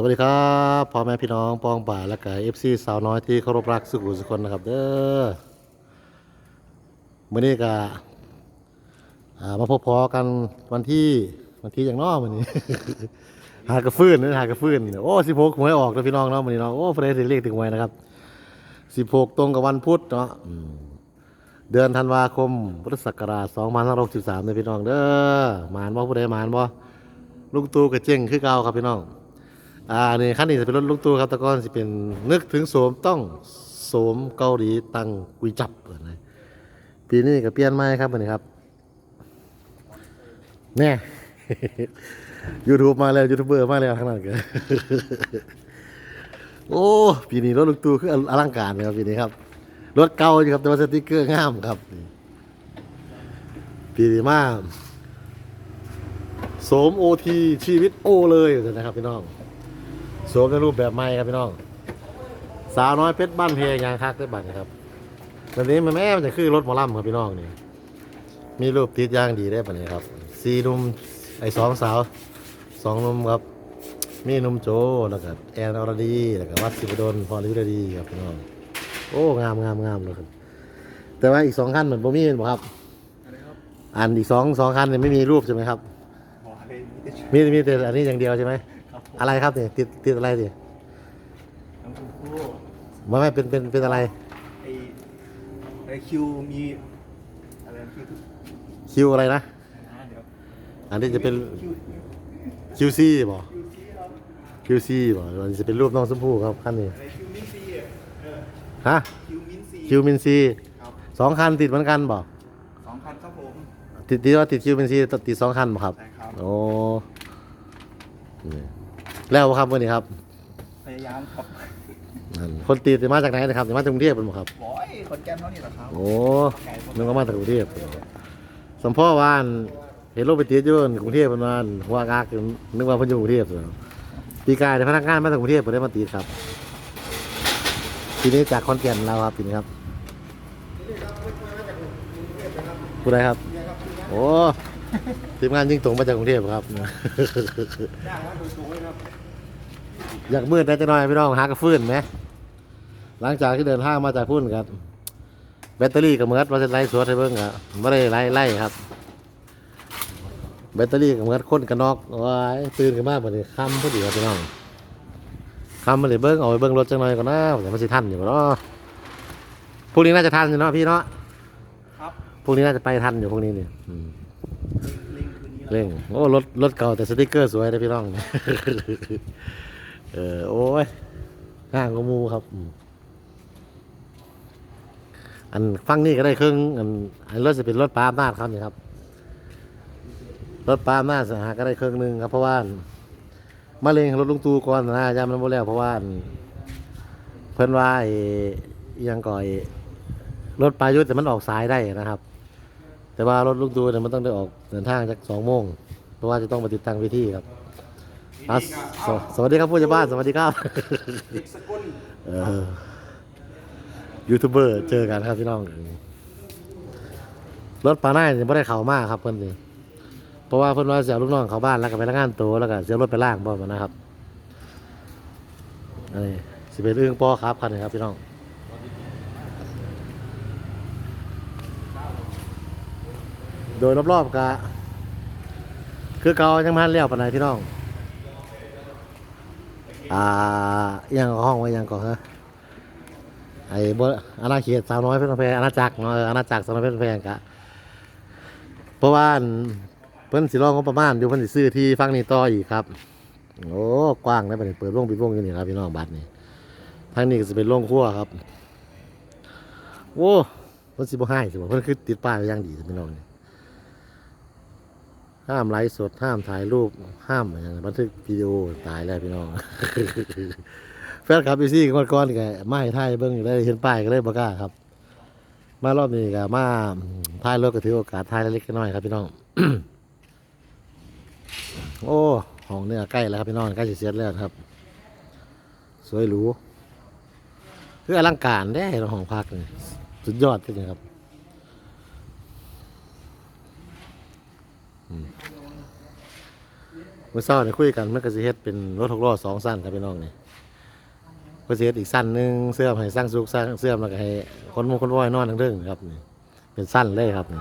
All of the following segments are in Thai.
สวัสดีครับพ่อแม่พี่น้องปองป่าและกายเอฟซีสาวน้อยที่เคารพรักสุขุสุคนนะครับเด้อมื่อนี้ก็มาพบพอกันวันที่วันที่อย่างน้อวันนี้ หากระฟื้นนะหากระฟื้นโอ้สิบหกหวยออกนะพี่น้องเนาะวันนี้เนาะโอ้ประเดี๋ยวเลขถึงหวยนะครับสิบหกตรงกับวันพุธเนาะเดือนธันวาคมพุทธศักราชสองพันห้าร้อยสิบสามนะพี่น้องเด้อหมานบ่ผู้ใดหมานบ่ลุงตูกับเจ้งคือเก่าครับพี่น้อง อ่านี่ขั้นนี้จะเป็นรถลูกตู้ครับตะกอนสิเป็นนึกถึงโสมต้องโสมเกาหลีตังกุยจับเปิดเลยปีนี้ก็เปลี่ยนใหม่ครับวันนี้ครับแน่ยูทูบมาแล้วยูทูบเบอร์มาแล้วทั้งนั้นกันโอ้ปีนี้รถลูกตู้คืออลังการเลยครับปีนี้ครับรถเก่าอยู่ครับแต่ว่าสติกเกอร์งามครับ ปีนี้มากโสมโอทีชีวิตโอเลยนะครับพี่น้อง สวมในรูปแบบใหม่ครับพี่น้อง สาวน้อยเพชรบ้านเพยางคักได้บัตรนะครับแบบนี้มันแม่มันจะคือรถหมอลำครับพี่น้องนี่มีรูปติดยางดีได้บัตรนี้ครับสี่หนุ่มไอ้สองสาวสองหนุ่มครับ มีหนุ่มโจแล้วก็แอนอรดีแล้วก็วัดสิบดลพรลิวดีครับพี่น้องโอ้งามงามงามเลยครับแต่ว่าอีกสองคันเหมือนบ่มีเห็นบ่ครับอันอีกสองสองคันเนี่ยไม่มีรูปใช่ไหมครับบอกอะไรมีแต่มีมีแต่อันนี้อย่างเดียวใช่ไหมครับผม อะไรครับเนี่ยติดติดอะไรดิน้ำชมพู่ไม่ไม่เป็นเป็นเป็นอะไรไอไอคิวมีอะไรนะคิวคิวอะไรนะอ่าเดี๋ยวอันนี้จะเป็น คิว QC บ่ QC บ่อันนี้จะเป็นรูปน้องชมพู่ครับขั้นนี้อะไรคิวมินซีอะเออฮะคิวมินซีคิวมินซีครับสองคันติดเหมือนกันบ่สองคันครับผม ติดติดว่าติดคิวมินซีติดสองคันบ่ครับใช่ครับ โอ้นี่ แล้วบ่ครับวันนี้ครับพยายามครับนั่นคนติดมาจากไหนนะครับมาจากกรุงเทพเป็นบ่ครับ บอยคนแก้มเขานี่แหละครับโอ้นึกว่ามาจากกรุงเทพสมพ่อวาอันเห็นรถไปติดอยู่กรุงเทพเป็นวาอันหัวกากนึกว่าเพิ่นอยู่กรุงเทพเหรอปีกายเนี่ยพนักงานมาจากกรุงเทพเพิ่นได้มาติดครับปีนี้จากคอนแก่นเราครับปีนี้ครับผู้ใดครับ โอ้ทีมงานยิ่งตรงมาจากกรุงเทพครับย่างว่าโดยตรงเลยครับ อยากมืดได้จะน้อยพี่น้องหากระฟื้นไหมหลังจากที่เดินทางมาจากพุ่นครับแบตเตอรี่กับเมิร์ดมาจะไล่สวดให้เบิ่งครับไม่ได้ไล่ไล่ครับ แบตเตอรี่กับเมิร์ดคนกันนอกว้ายตื่นกันมากพอดีค่ำพอดีครับพี่น้องค่ำมาเลยเบิ้งเอาไปเบิ้งรถจังหน่อยก่อนนะเดี๋ยวมันสิทันอยู่เนาะพรุ่งนี้น่าจะทันอยู่เนาะพี่เนาะครับพรุ่งนี้น่าจะไปทันอยู่พรุ่งนี้นี่อืมลิงคืนนี้แล้วเร่งโอ้รถรถเก่าแต่สติกเกอร์สวยเลยพี่น้อง เออ โอ้ยห้างก็มูครับ อันฟังนี่ก็ได้ครึ่ง อันอันรถจะเป็นรถปาล์มนาดครับนี่ครับ รถปาล์มนาดสหาก็ได้ครึ่งหนึ่งครับ เพราะว่ามาเลงรถลุงตูก่อนนะยามันบ่แล้วเพราะว่าเพิ่อนว่าไอ้ยังก่อยรถปลายุทธแต่มันออกสายได้นะครับ แต่ว่ารถลุงตูเนี่ยมันต้องได้ออกเดินทางจากสองโมงเพราะว่าจะต้องไปติดตั้งวิธีครับ อะสวสวัสดีครับผู้ใหญ่บ้านสวัสดีครับอีกสกุลเออยูทูบเบอร์เจอกันครับพี่น้องรถปลาหน้าเนี่ยไม่ได้เข่ามากครับเพิ่นนี่เพราะว่าเพิ่อนว่าเสียลูกน้องเขาบ้านแล้วก็ไปละงานตัวแล้วก็เสียรถไปล่างบ่มานะครับอันนี้สิเป็นเรื่องปอครับคันนี้ครับพี่น้องโดยรอบๆกะคือเกายังมาเลี้ยวปานไหนพี่น้อง อ่ายังห้องไว้ยังก่อนฮะไอ้บอาณาเขตสาวน้อยเพชรบุรีอาณาจักรเนาะอาณาจักรสาวน้อยเพชรบุรีกะเพราะว่าเพิ่นสิรองงบประมาณอยู่เพิ่นสิซื้อที่ฟังนี่ต่ออีกครับ โอ้กว้างนะบัดนี้เปิดโรงปิดวงอยู่นี่ครับพี่น้องบัดนี้ทางนี้ก็สิเป็นโรงครัวครับโอ้เพิ่นสิบ่ให้สิบ่เพิ่นคือติดป้ายไว้อย่างดีพี่น้องนี่ ห้ามไลฟ์สดห้ามถ่ายรูปห้ามอย่างบันทึกวิดีโอตายแล้วพี่น้อง แฟนคลับอีซี่ก่อนก็มาให้ถ่ายเบิ่งได้เห็นป้ายก็เลยบ่กล้าครับ มารอบนี้ก็มาถ่ายรถก็ถือโอกาสถ่ายเล็กๆน้อยครับพี่น้อง โอ้ห้องเนี่ยใกล้แล้วครับพี่น้องใกล้จะเสร็จแล้วครับ สวยหรูคืออลังการได้ห้องพักนี่สุดยอดจริงๆครับ อืมมื่อเช้าเนี่ยคุยกันมันก็สิเฮ็ดเป็นรถหกล้อสองสั้นครับพี่น้องนี่ก็สิเฮ็ดอีกสั้นหนึ่งเสื้อให้สร้างสุกสร้างเสื้อมแล้วก็ให้คนมงคนว้อยนอนทั้งเรื่องครับนี่เป็นสั้นเลยครับนี่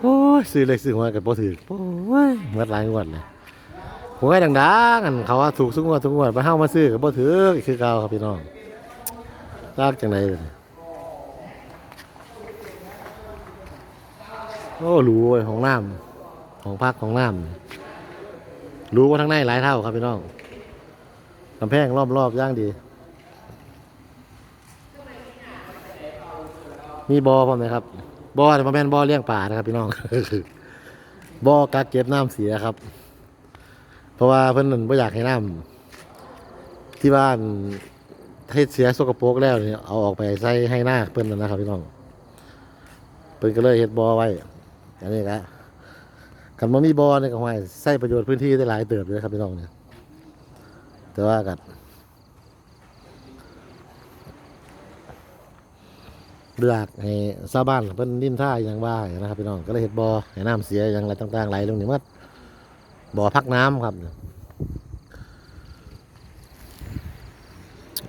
โอ้ยซื้อเล็กซื้อหัวกับบ่ถือโอ้ยหมดหลายงวดเลยหวยดังๆอันเขาว่าถูกทุกงวดทุกงวดไปเฮามาซื้อก็บ่ถือคือเก่าครับพี่น้องลากจังไดเลย โอ้รู้เว้ยของน้ำของพักของน้ำรู้ว่าทั้งในหลายเท่าครับพี่น้องกำแพงรอบๆย่างดี มีบอพร้อมไหมครับบอแต่มาแม่นบอเลี้ยงป่านะครับพี่น้องบอกักเก็บน้ำเสียครับ เพราะว่าเพิ่นนั่นบ่อยากให้น้ำที่บ้านให้เสียสกปรกแล้วเนี่ยเอาออกไปใส่ให้หน้าเพิ่นนั่นนะครับพี่น้องเพิ่อนก็เลยเฮ็ดบ่อไว้ อันนี้ละกันบ่มีบ่อนี่ยก็ห้วยใช้ประโยชน์พื้นที่ได้หลายเติบเลยครับพี่น้องเนี่ยแต่ว่ากันเลือกให้ชาวบ้านเพิ่นนินท่าอย่างว่ายนะครับพี่น้องก็เลยเฮ็ดบ่อให้น้ำเสียอย่างไรต่างๆไหลลงนี่หมดบ่อพักน้ำครับ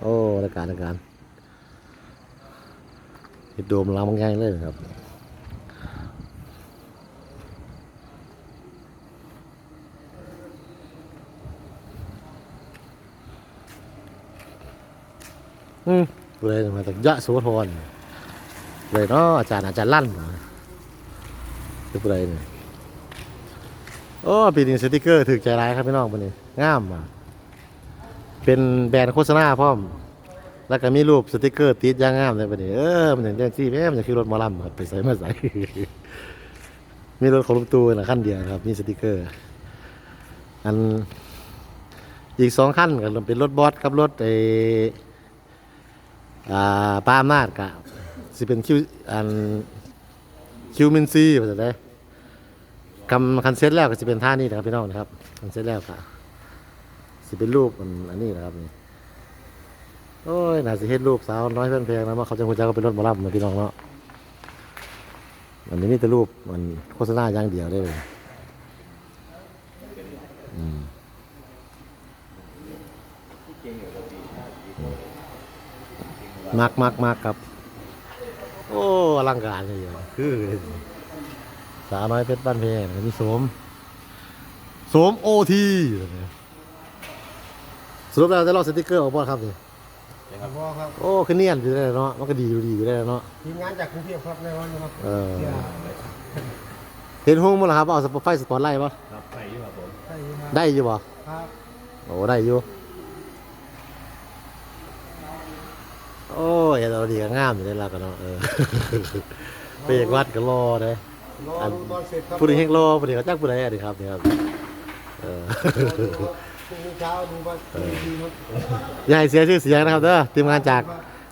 โอ้รายการรายการเฮ็ดโดมเราบางอย่างเลยครับ อืมเลยมาจากยะโสธรเลยเนาะอาจารย์อาจารย์ลั่นเป็นผู้ใดเนี่ยโอ้ปีนี้สติกเกอร์ถือใจร้ายครับพี่น้องปนี้งามอะเป็นแบรนด์โฆษณาพร้อม แล้วก็มีรูปสติกเกอร์ติดย่างงามเลยปนี้เออมันอย่างเด่นซี่แม่มันจะคือรถมอลำครับไปใส่มาใส่มีรถของลูกตูนะขั้นเดียวครับมีสติกเกอร์ อันอีกสองขั้นก็เป็นรถบอสครับรถไอ อ่าป้าอำนาจกะสิเป็นคิวอันคิวมินซีว่าจะได้คำคันเซ็ตแล้วก็สิเป็นท่านี้นะครับพี่น้องนะครับคันเซ็ตแล้วก็สิเป็นรูปอันอันนี้นะครับนี่โอ้ยน่าสิเฮ็ดรูปสาวน้อยเพื่อนเพลงนะว่าเขาจะหัวใจก็เป็นรถหมอลำนะพี่น้องเนาะอันนี้มีแต่รูปมันโฆษณาอย่างเดียวได้เลยอืม มากมากมากครับ โอ้อลังการเลยอะคือสาวน้อยเพชรบ้านเพงมีโสมโสมโอทีสรุปแล้วได้ลอกสติกเกอร์ออกบ่ครับนี่พ่อครับโอ้คือเนียนอยู่ได้เนาะมันก็ดีอยู่ดีอยู่ได้เนาะทีมงานจากกรุงเทพครับในวันนี้ครับเออเสียเห็นห้องมั้งล่ะครับเอาสปอตไฟสปอตไลท์ป่ะครับไปอยู่ครับผมใช่ครับได้อยู่ป่ะครับโอ้ได้อยู่ โอ้ยเราดีก็งามอยู่ได้แล้วกันเนาะเออไปอยากวัดก็รอเลยรอดูตอนเสร็จครับผู้ดีเฮงโลผู้ดีเขาจ้างผู้ใดอะดีครับนี่ครับเออรอดูว่าพรุ่งนี้เช้าดูว่าพรุ่งนี้ครับอย่าให้เสียชื่อเสียงนะครับเด้อทีมงานจาก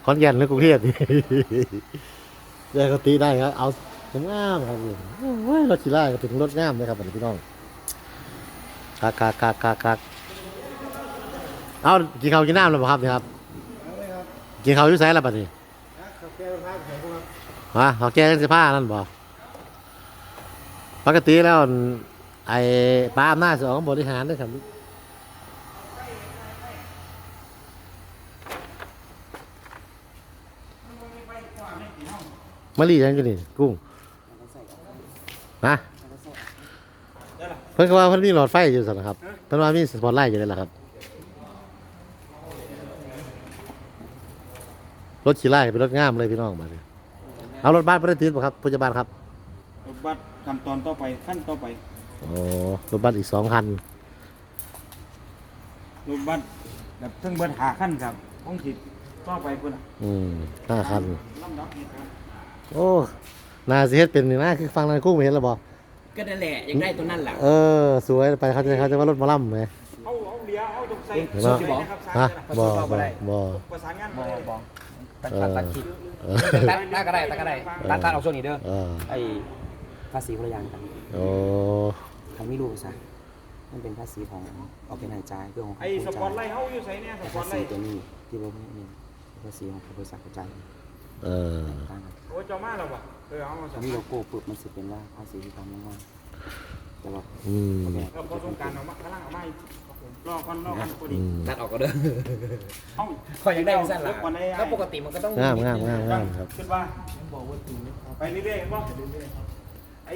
ขอนแก่นหรือกรุงเทพนี่อย่าให้เขาตีได้ครับเอาผมงามครับนี่โอ้ยรถขี่ไล่ก็เป็นรถงามเลยครับพี่น้องคักคักคักคักคักเอากินข้าวกินน้ำแล้วบ่ครับนี่ครับ กินข้าวอยู่ไสแล้วบัดนี้นะขับแก้วพาไปครับฮะเขาแก้กันสิผ้านั่นบ่ปกติแล้วไอ้ป้าอำนาจสออกบริหารด้วยครับมะลิยังอยู่นี่กุ้งนะเพิ่นก็ว่าเพิ่นมีหลอดไฟอยู่สันนะครับเพิ่นว่ามีสปอตไลท์อยู่เลยล่ะครับ รถขี่ไล่เป็นรถงามเลยพี่น้องมาเลยเอารถบ้านไปได้ติดป่ะครับพยาบาลครับรถบัสขั้นตอนต่อไปขั้นต่อไปโอ้รถบัสอีกสองคันรถบัสแบบเพิ่งเบิดหาขั้นครับต้องจิตต่อไปเพิ่นน่ะอืมห้าคัน ลำดับเหตุการณ์โอ้นาสิเฮ็ดเป็นนี่นะคือฟังนายกุ้งไม่เห็นแล้วบ่ก็นั่นแหละอยากได้ตัวนั่นแหละเออ สวยไปเขาจะเขาจะว่ารถหมาล่ำไหม เอาเอาเลียเอาตรงใส่เห็นเนาะใส่นะครับใส่ฮะนะครับบ่บ่บ่ประสานงานบมาอเลยบอก ตัดเอตัดตัดคลิปเออ ตัดตัดก็ได้ตัดก็ได้ตัดตัดเอาช่วงนี้เด้อเออไอ้ภาษีคนละอย่างกันโอ้ใครไม่รู้ซะมันเป็นภาษีของออกเป็นรายจ่ายเรื่องของไอ้สปอร์ตไลท์เฮาอยู่ใส่เนี่ยสแต่ปอภาร์ตไลษีท์ตัวนี้ที่ว่านี่ภาษีของบริษัทกระจายเออต่างกัน โอ้เจ้ามาแล้วบ่เออเอามาสั่งมีโลโก้ปุ๊บมันสิเป็นว่าภาษีที่ทำง่ายๆแต่ว่าอืมโอเคเออพอสงกรารออกมากำลังเอามาอีก รอก่อนรอก่อนพอดีอืมตัดออกก็เด้อห้องคอยยังได้สั้นละก่อนได้แล้วปกติมันก็ต้องงามงามงามงามครับขึ้นว่าไปเรื่อยๆบ่ไอ้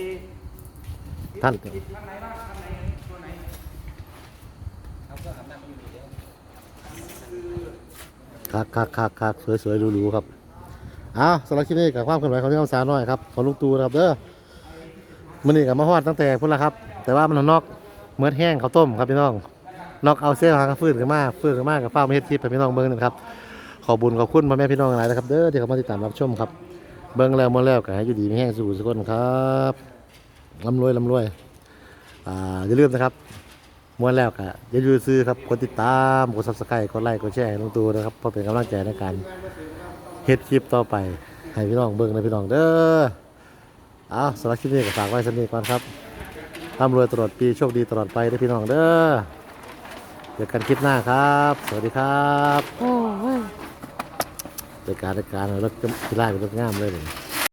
ท่านข้างไหนบ้างข้างไหนตัวไหนคักคักคักคักสวยสวยหรูๆครับเอาสำหรับคลิปนี้กับความเคลื่อนไหวของพี่คำสาวน้อยครับของลุงตูนะครับเด้อมันนี่กับมาฮอดตั้งแต่พุ่นละครับ แต่ว่ามันนอกเมื่อแห้งข้าวต้มครับพี่น้อง นอกเอาเส้นหางกระฟื้นกันมาฟื้นกันมากับฟ้ามาเฮ็ดคลิปพี่น้องเบิ่งนะครับขอบุญขอบคุณพ่อแม่พี่น้องหลายนะครับ เด้อที่เข้ามาติดตามรับชมครับ เบิ่งแล้วมาแล้วก็ให้อยู่ดีมีแห้งสู่สุขคนครับร่ำรวยร่ำรวยอ่าอย่าลืมนะครับมวนแล้วก็อย่าลืมซื้อครับกดติดตามกด subscribe กดไลค์กดแชร์ให้ลงตูนะครับเพื่อเป็นกำลังใจในการเฮ็ดคลิปต่อไปให้พี่น้องเบิ่งนะพี่น้องเด้อเอาสำหรับคลิปนี้ก็ฝากไว้สำนี้ก่อนครับร่ำรวยตลอดปีโชคดีตลอดไปเด้อพี่น้องเด้อ เจอกันคลิปหน้าครับ สวัสดีครับรายการรายการรถกีฬาเป็นรถงามเลยนี่